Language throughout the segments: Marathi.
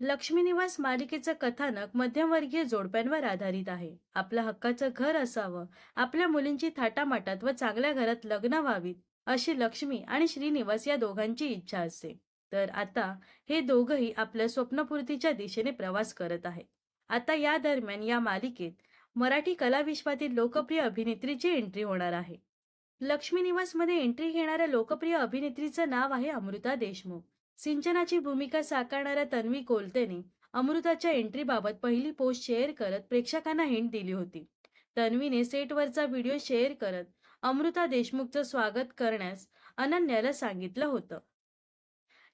लक्ष्मी निवास मालिकेचं कथानक मध्यमवर्गीय जोडप्यांवर आधारित आहे. आपलं हक्काचं घर असावं आपल्या मुलींची थाटामाटात व चांगल्या घरात लग्न व्हावीत अशी लक्ष्मी आणि श्रीनिवास या दोघांची इच्छा असते. तर आता हे दोघंही आपल्या स्वप्नपूर्तीच्या दिशेने प्रवास करत आहेत. आता या दरम्यान या मालिकेत मराठी कलाविश्वातील लोकप्रिय अभिनेत्रीची एंट्री होणार आहे. लक्ष्मी निवासमध्ये एंट्री घेणाऱ्या लोकप्रिय अभिनेत्रीचं नाव आहे अमृता देशमुख. सिंचनाची भूमिका साकारणाऱ्या तन्वी कोलतेने अमृताच्या एंट्रीबाबत पहिली पोस्ट शेअर करत प्रेक्षकांना हिंट दिली होती. तन्वीने सेटवरचा व्हिडिओ शेअर करत अमृता देशमुखचं स्वागत करण्यास अनन्याला सांगितलं होतं.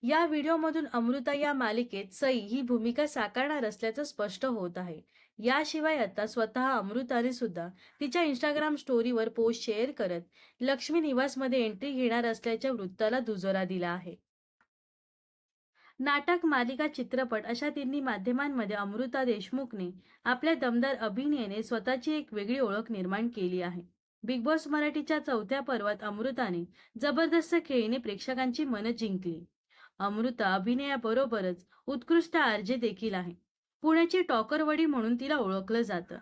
या व्हिडिओमधून अमृता या मालिकेत सई ही भूमिका साकारणार असल्याचं स्पष्ट होत आहे. याशिवाय आता स्वतः अमृताने सुद्धा तिच्या इंस्टाग्राम स्टोरीवर पोस्ट शेअर करत लक्ष्मी निवासमध्ये एंट्री घेणार असल्याच्या वृत्ताला दुजोरा दिला आहे. नाटक मालिका चित्रपट अशा तिन्ही माध्यमांमध्ये अमृता देशमुखने आपल्या दमदार अभिनयाने स्वतःची एक वेगळी ओळख निर्माण केली आहे. बिग बॉस मराठीच्या चौथ्या पर्वात अमृताने जबरदस्त खेळीने प्रेक्षकांची मनं जिंकली. अमृता अभिनयाबरोबरच उत्कृष्ट आर्जे देखील आहे. पुण्याची टॉकरवडी म्हणून तिला ओळखलं जातं.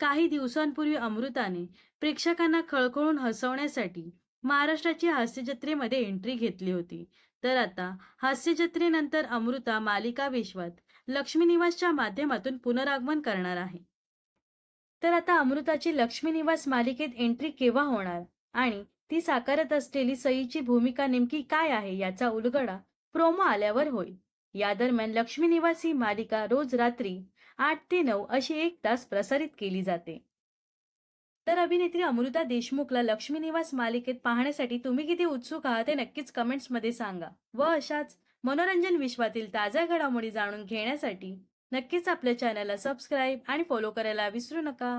काही दिवसांपूर्वी अमृताने प्रेक्षकांना खळखळून हसवण्यासाठी महाराष्ट्राची हास्यजत्रेमध्ये एंट्री घेतली होती. तर आता हास्यजत्रेनंतर अमृता मालिका विश्वात लक्ष्मी निवासच्या माध्यमातून पुनरागमन करणार आहे. तर आता अमृताची लक्ष्मी निवास मालिकेत एंट्री केव्हा होणार आणि ती साकारत असलेली सईची भूमिका नेमकी काय आहे याचा उलगडा प्रोमो आल्यावर होईल. या दरम्यान लक्ष्मी निवास ही मालिका रोज रात्री आठ ते नऊ अशी एक तास प्रसारित केली जाते. तर अभिनेत्री अमृता देशमुखला लक्ष्मी निवास मालिकेत पाहण्यासाठी तुम्ही किती उत्सुक आहात ते नक्कीच कमेंट्समध्ये सांगा. व अशाच मनोरंजन विश्वातील ताज्या घडामोडी जाणून घेण्यासाठी नक्कीच आपल्या चॅनलला सबस्क्राईब आणि फॉलो करायला विसरू नका.